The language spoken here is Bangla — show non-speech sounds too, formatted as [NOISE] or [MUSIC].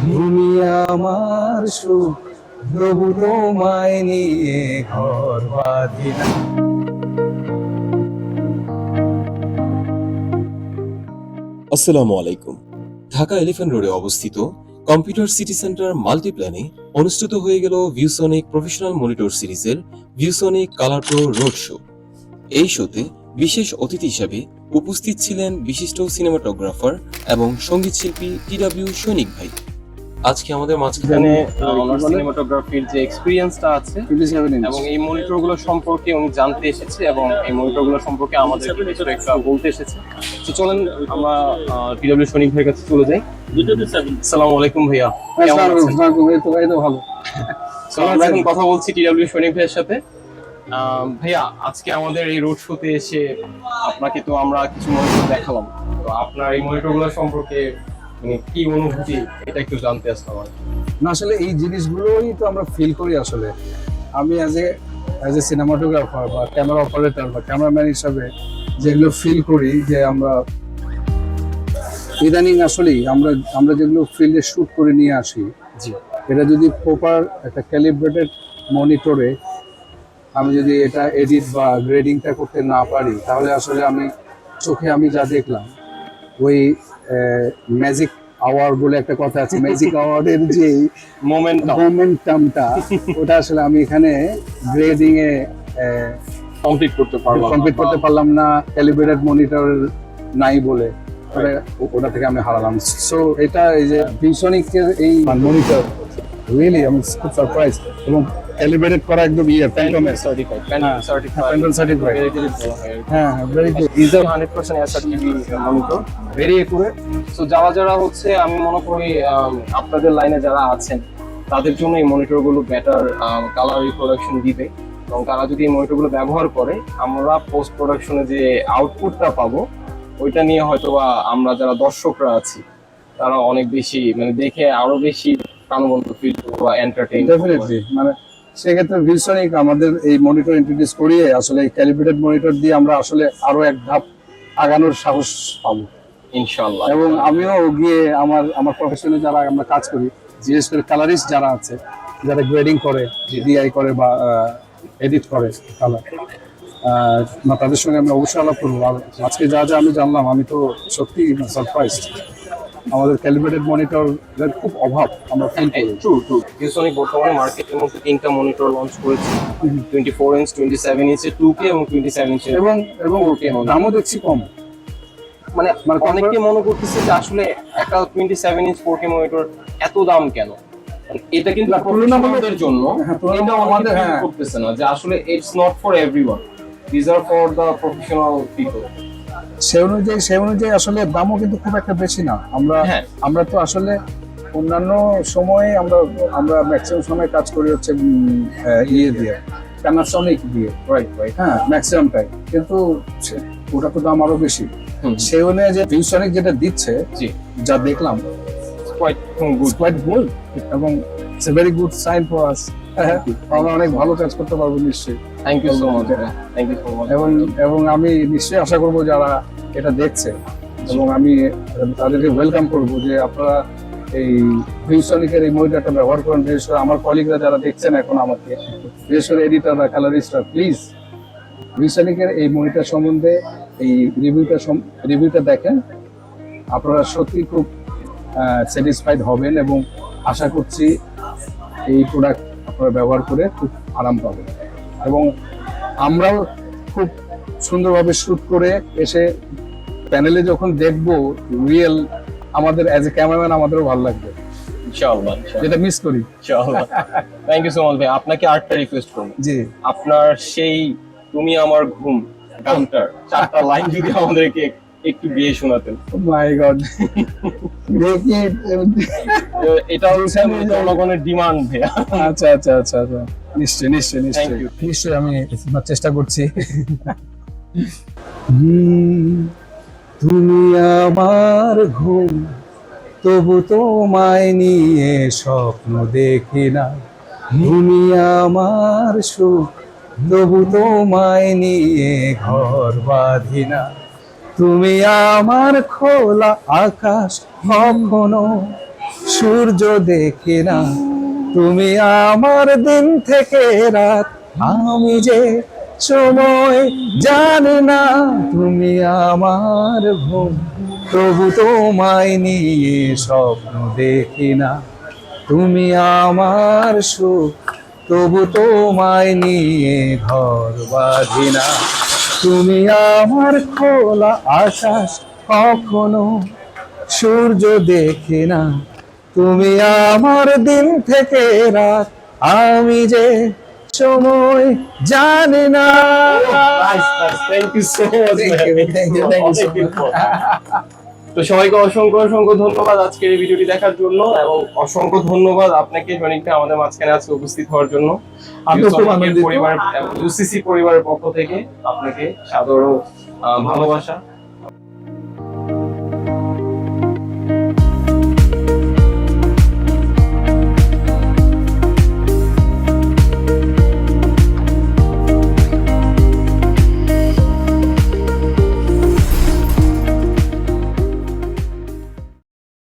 তুমি আমার সুখ তবু তোমায় নিয়ে ঘর আসসালামু আলাইকুম। ঢাকা এলিফ্যান্ট রোডে অবস্থিত কম্পিউটার সিটি সেন্টার মাল্টিপ্ল্যানে অনুষ্ঠিত হয়ে গেল ভিউসনিক প্রফেশনাল মনিটর সিরিজের ViewSonic colour pro road show. এই শোতে বিশেষ অতিথি হিসাবে উপস্থিত ছিলেন বিশিষ্ট সিনেমাটোগ্রাফার এবং সংগীত শিল্পী টিডাব্লিউ সৈনিক ভাই। আজকে আমাদের মাঝখানে ওনার সিনেমাটোগ্রাফির যে এক্সপিরিয়েন্সটা আছে এবং এই মনিটরগুলো সম্পর্কে উনি জানতে এসেছে এবং এই মনিটরগুলো সম্পর্কে আমাদের কিছু একটা বলতে এসেছে। তো চলেন আমরা টিডব্লিউ সৈনিক ভাইয়ের কাছে চলে যাই। সালাম আলাইকুম ভাইয়া কেমন আছেন? ভালো। এখন কথা বলছি টিডব্লিউ সৈনিক ভাইয়ের সাথে। ভাইয়া আজকে আমাদের এই রোড শোতে এসে আপনাকে তো আমরা কিছু মনিটর দেখালাম। তো আপনার এই মনিটরগুলো সম্পর্কে মানে কি অনুভূতি এটা একটু জানতে আসলাম আর না আসলে এই জিনিসগুলোই তো আমরা ফিল করি আসলে। আমি as a as a cinematographer বা ক্যামেরা অপারেটর বা ক্যামেরাম্যান হিসাবে যেগুলো ফিল করি যে আমরা ইদানিং আসলেই আমরা আমরা যেগুলো ফিল্ডে শুট করে নিয়ে আসি জি। এটা যদি প্রপার একটা ক্যালিব্রেটেড মনিটরে আমি যদি এটা এডিট বা গ্রেডিংটা করতে না পারি তাহলে আসলে আমি চোখে আমি যা দেখলাম ওই ম্যাজিক আওয়ার বলে একটা কথা আছে ম্যাজিক আওয়ার্ডের যে মোমেন্ট মোমেন্টামটা ওটা আসলে আমি এখানে গ্রেডিং এ কমপ্লিট করতে পারলাম কমপ্লিট করতে পারলাম না ক্যালিব্রেটেড মনিটর নাই বলে ওটা- ওটা থেকে আমি হারালাম। সো এটা এই যে ভিশনিকের এই মনিটর রিয়েলি আমি খুব সারপ্রাইজ এবং ক্যালিব্রেটেড করা একদম ইয়ে সার্টিফাইড সার্টিফাইড হ্যাঁ very good is a hundred percent SR TV monitor very accurate so যারা যারা হচ্ছে আমি মনে করি আপনাদের লাইনে যারা আছেন তাদের জন্য এই মনিটরগুলো বেটার কালার রিপ্রোডাকশন দিবে। এবং তারা যদি এই মনিটরগুলো ব্যবহার করে আমরা পোস্ট প্রোডাকশনে যে আউটপুটটা পাবো ওইটা নিয়ে হয়তোবা আমরা যারা দর্শকরা আছি তারা অনেক বেশি মানে দেখে আরও বেশি প্রাণবন্ত ফিল বা এন্টারটেইন ডেফিনেটলি মানে সেক্ষেত্রে ভিশনিক আমাদের এই মনিটর ইন্ট্রোডিউস করিয়ে আসলে এই ক্যালিব্রেটেড মনিটর দিয়ে আমরা আসলে আরও এক ধাপ আগানোর সাহস পাবো। ইনশাল্লাহ এবং আমিও গিয়ে আমার আমার প্রফেশনে যারা আমরা কাজ করি বিশেষ করে কালারিস্ট যারা আছে যারা গ্রেডিং করে ডিআই করে বা এডিট করে কালার না তাদের সঙ্গে আমি অবশ্যই আলাপ করব। আর আজকে যা যা আমি জানলাম আমি তো সত্যি সারপ্রাইজ আমাদের ক্যালিব্রেটেড মনিটর খুব অভাব আমরা ফিল করি ট্রু ট্রু ভিউসনিক বর্তমানে মার্কেটের মধ্যে তিনটা মনিটর লঞ্চ করেছে। Twenty four inch twenty seven ইঞ্চের two K এবং টোয়েন্টি সেভেন ইঞ্চের এবং এবং দামও দেখছি কম। মানে মানে অনেকে মনে করতেছে যে আসলে একটা twenty seven inch four K monitor এত দাম কেন? এটা কিন্তু প্রফেশনালদের জন্য হ্যাঁ, এটা আমাদের হ্যাঁ। করতেছে না যে আসলে it's not for everyone these are for the professional people সে অনুযায়ী সে অনুযায়ী আসলে দামও কিন্তু খুব একটা বেশি না। আমরা হ্যাঁ। আমরা তো আসলে অন্যান্য সময়ে আমরা আমরা ম্যাক্সিমাম সময় কাজ করি হচ্ছে ইয়ে দিয়ে প্যানাসনিক দিয়ে। রাইট রাইট হ্যাঁ ম্যাক্সিমামটাই কিন্তু ওটা তো দাম আরও বেশি। সে অনুযায়ী যে ভিউসনিক যেটা দিচ্ছে জি। যা দেখলাম কোয়াইট গুড কোয়াইট গুড এবং it's a very good sign for us আমরা অনেক ভালো কাজ করতে পারব নিশ্চয়ই। Thank you so much thank you so much এবং এবং আমি নিশ্চয়ই আশা করব যারা এটা দেখছে এবং আমি তাদেরকে ওয়েলকাম করব যে আপনারা এই ভিউসনিকের এই মনিটরটা ব্যবহার করেন বিশেষ করে আমার কলিগরা যারা দেখছেন এখন আমাকে বিশেষ করে এডিটররা কালারিস্টরা প্লিজ ভিউসনিকের এই মনিটর সম্বন্ধে এই রিভিউটা রিভিউটা দেখেন। আপনারা সত্যি খুব স্যাটিসফাইড হবেন এবং আশা করছি এই প্রোডাক্ট আপনারা ব্যবহার করে খুব আরাম পাবেন। এবং আমরাও খুব সুন্দরভাবে শুট করে এসে প্যানেলে যখন দেখব রিয়েল আমাদের অ্যাজ এ ক্যামেরাম্যান আমাদেরও ভালো লাগবে। ইনশাআল্লাহ যেটা মিস করি। ইনশাআল্লাহ। থ্যাংক ইউ সো মাচ ভাই। আপনাকে আরেকটা রিকোয়েস্ট করব। জি। আপনার সেই তুমি আমার ঘুম গানটার চারটা লাইন যদি আমাদেরকে একটু গিয়ে শোনাতেন। মাই গড দেখি এটা হচ্ছে জনগণের ডিমান্ড ভাইয়া। আচ্ছা আচ্ছা আচ্ছা আচ্ছা। নিশ্চয় নিশ্চয় নিশ্চয় Thank you. নিশ্চয়ই আমি চেষ্টা করছি। [LAUGHS] তুমি আমার ঘুম তবু তোমায় নিয়ে স্বপ্ন দেখি না। তুমি আমার সুখ তবু তোমায় নিয়ে ঘর বাঁধি না। তুমি আমার খোলা আকাশ কখনো সূর্য দেখি না। তুমি আমার দিন থেকে রাত। আমি যে সময় জানি না, তুমি আমার ঘুম তবু তোমায় নিয়ে স্বপ্ন দেখি না। তুমি আমার সুখ তবু তোমায় নিয়ে ঘর বাঁধি না। তুমি আমার খোলা আকাশ কখনো সূর্য দেখি না। তুমি আমার দিন থেকে রাত আমি যে সময় জানি না. তো সবাইকে অসংখ্য অসংখ্য ধন্যবাদ আজকের এই ভিডিওটি দেখার জন্য এবং অসংখ্য ধন্যবাদ আপনাকে জনিকটা আমাদের মাঝখানে আজকে উপস্থিত হওয়ার জন্য। পরিবার ইউসিসি পরিবারের পক্ষ থেকে আপনাকে সাদর ভালোবাসা।